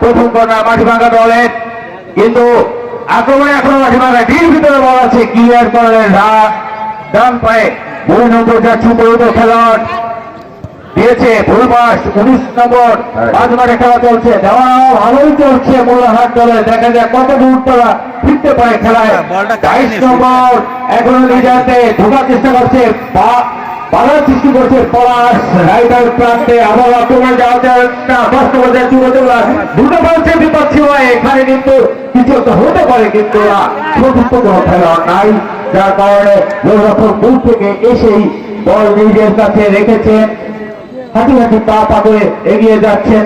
প্রথম কর্নার মাটি ভাঙা দলের কিন্তু আক্রমণে এখনও মাটি ভাঙা ঢিল ভিতরে বল আছে ক্লিয়ার করলেন রাত ডান পায়ে বহু নম্বর যাচ্ছে উপরত খেলোয়াড় দিয়েছে ফুলবাস উনিশ নম্বর। পাঁচ মাঠে খেলা চলছে দেওয়া ভালোই চলছে মোল্লাহাট দলে দেখা যায় কত দূর তারা ফিরতে পারে খেলায়। বাইশ নম্বর এখনও লিডারতে ঢোকার চেষ্টা করছে বা- বাধার সৃষ্টি করছে পলাশ রাইডার প্রান্তে আবার আক্রমণ দুটো বিপদ ছিল এখানে কিন্তু কিছু একটা হতে পারে কিন্তু চতুর্থ কোনো খেলোয়াড় নাই। যার কারণে দূর থেকে এসেই বল নিজের কাছে হাঁটি হাঁটি পা পা করে এগিয়ে যাচ্ছেন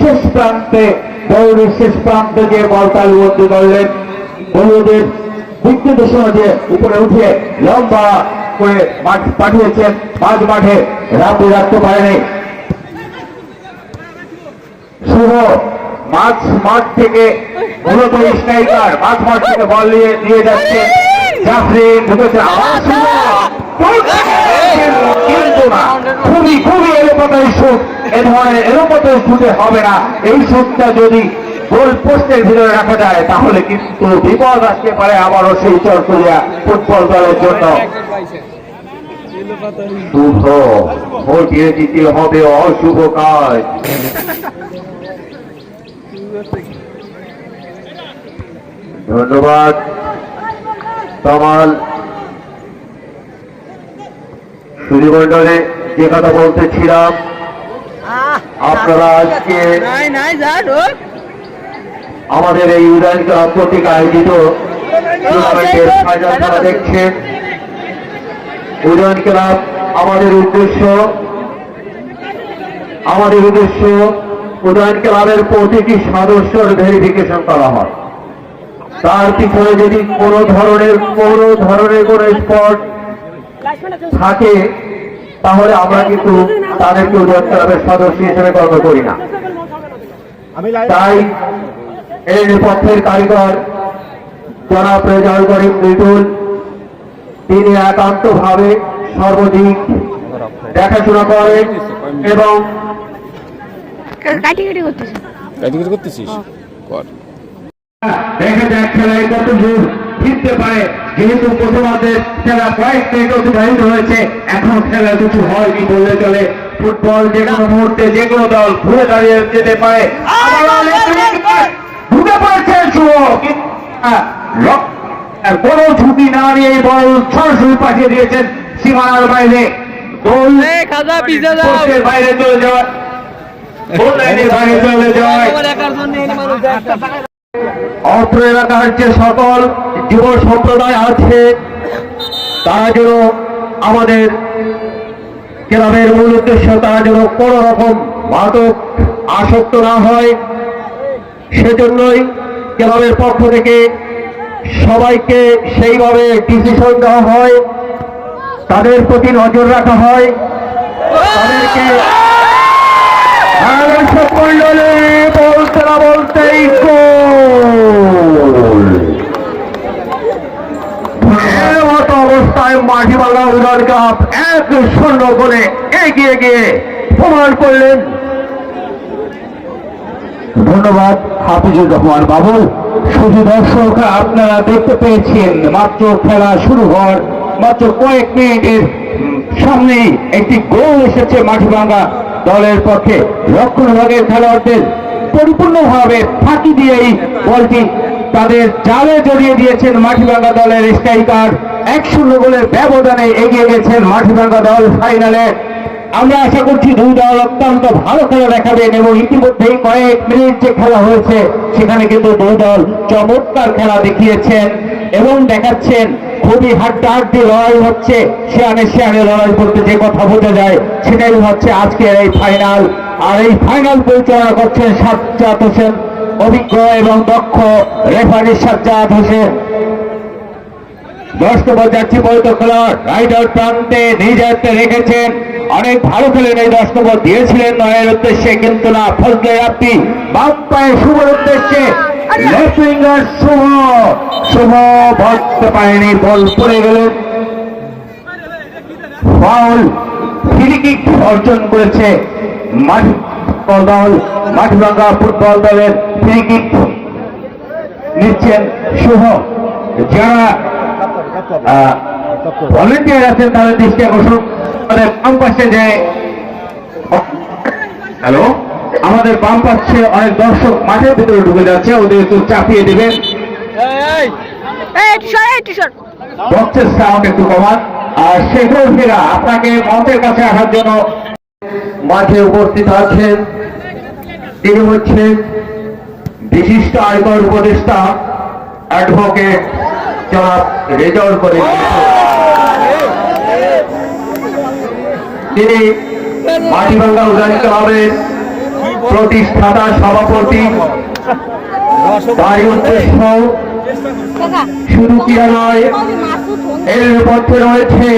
শেষ প্রান্তে দৌড়ের শেষ প্রান্তে যে বল তালুবন্দি করলেন। উপরে উঠে লম্বা করে মাঠ পাঠিয়েছেন মাঝ মাঠে। রাতে রাখতে পারেনি শুভ মাঝ মাঠ থেকে মূলত স্ট্রাইকার, মাঝ মাঠ থেকে বল নিয়ে দিয়ে যাচ্ছে। জাফরি ঢুকেছে। খুবই খুবই এলোপাতারি শুট এ ধরনের এলোপাতারি শুটে হবে না। এই শুটটা যদি গোল পোস্টের ভিতরে রাখা যায়, তাহলে কিন্তু বিপদ আসতে পারে আবারও সেই চরকুলিয়া ফুটবল দলের জন্য। শুভ ঘটিয়ে দিতে হবে অশুভ কাজ। ধন্যবাদ। তমাল সুরিমণ্ডলে যে কথা বলতেছিলাম আপনারা আজকে নাই নাই আমাদের এই উদয়ন ক্লাব কর্তৃক আয়োজিত টুর্নামেন্টের ফাইনাল খেলা দেখছেন। উদয়ন ক্লাব আমাদের উদ্দেশ্য। আমাদের উদ্দেশ্য উদয়ন ক্লাবের প্রতিটি সদস্যর ভেরিফিকেশন করা হয়। তার পিছনে যদি কোনো ধরনের কোনো ধরনের কোনো স্পট থাকে তাহলে আমরা কিন্তু তাদেরকে উদয়ন ক্লাবের সদস্য হিসেবে গণ্য করি না। তাই এই নেপথ্যের কারিগর জনাব রেজাউল করিম মৃদুল তিনি একান্ত ভাবে সর্বদিক দেখাশোনা করেন এবং করতেছিস? কর। দেখা যাক খেলায় কত দূর ফিরতে পারে। যেহেতু প্রথমার্ধের খেলা কয়েক মিনিট অতিবাহিত হয়েছে এখন খেলা কিছু হয়নি বললে চলে। ফুটবল যে কোনো মুহূর্তে যে কোনো দল ঘুরে দাঁড়িয়ে যেতে পারে। ঢুকে পড়েছে শুভ। কোনো ঝুঁকি না নিয়ে বল সরাসরি পাঠিয়ে দিয়েছেন সীমানার বাইরে। গোল বাইরে চলে যাওয়া। গোল লাইনের বাইরে চলে যাওয়ায় অত্র এলাকার যে সকল যুব সম্প্রদায় আছে তারা যেন আমাদের ক্লাবের মূল উদ্দেশ্য তারা যেন কোন রকম মাদক আসক্ত না হয় সেজন্যই ক্লাবের পক্ষ থেকে সবাইকে সেইভাবে ডিসিশন দেওয়া হয়। তাদের প্রতি নজর রাখা হয়। তাদেরকে বলতে না বলতেই মতো অবস্থায় মাটি বাংলা উদার কাপ এক শূন্য করে এগিয়ে গিয়ে প্রমাণ করলেন। ধন্যবাদ, হাফিজুর রহমান বাবুল শুধু দর্শক আপনারা দেখতে পেয়েছেন, মাত্র খেলা শুরু হওয়ার মাত্র কয়েক মিনিটের সামনেই একটি গোল এসেছে মাটিভাঙ্গা দলের পক্ষে। রক্ষণ ভাগের খেলোয়াড়দের পরিপূর্ণভাবে ফাঁকি দিয়েই বলটি তাদের জালে জড়িয়ে দিয়েছেন মাটিভাঙ্গা দলের স্ট্রাইকার এক শূন্য গোলের ব্যবধানে এগিয়ে গেছেন মাটিভাঙ্গা দল ফাইনালে আমরা আশা করছি দুই দল অত্যন্ত ভালো খেলা দেখাবেন এবং ইতিমধ্যেই কয়েক মিনিট যে খেলা হয়েছে, সেখানে কিন্তু দুই দল চমৎকার খেলা দেখিয়েছেন এবং দেখাচ্ছেন খুবই হাড্ডাহাড্ডি লড়াই হচ্ছে সেয়ানে সেয়ানে লড়াই করতে যে কথা বোঝা যায়, সেটাই হচ্ছে আজকের এই ফাইনাল আর এই ফাইনাল পরিচালনা করছেন সাজ্জাদ হোসেন, অভিজ্ঞ এবং দক্ষ রেফারি সাজ্জাদ হোসেন। দশ নম্বর যাচ্ছি বৈধ খেলোয়াড়। রাইডার প্রান্তে নিজেরতে রেখেছেন। অনেক ভালো খেলেন এই দশ নম্বর দিয়েছিলেন নয়ের উদ্দেশ্যে, কিন্তু না, ফজলে রাপ্তি বাম পায়ে শুভর উদ্দেশ্যে। শুভ শুভ ধরতে পারেনি, বল পড়ে গেলেন ফাউল, ফ্রিকিক অর্জন করেছে মাঠ দল মাঠভাঙ্গা ফুটবল দলের ফ্রি কিক নিচ্ছেন শুভ। যারা ভলেন্টিয়ার আছেন তাদের দৃষ্টি আকর্ষণ আমাদের বাম পাশে যে হ্যালো আমাদের বাম পাশে অনেক দর্শক মাঠের ভিতরে ঢুকে যাচ্ছে ওদের একটু চাপিয়ে দেবেন। বক্সের সাউন্ড একটু কমান। আর শেখর ফেরা আপনাকে মঞ্চের কাছে আসার জন্য মাঠে উপস্থিত আছেন। তিনি হচ্ছেন বিশিষ্ট আয়কর উপদেষ্টা অ্যাডভোকেট জনাব রেজাউল করিম তিনি মাটিভাঙ্গা উজানি ক্লাবের প্রতিষ্ঠাতা সভাপতি তার উদ্দেশ্য শুধু কিরা নয় এর মধ্যে রয়েছে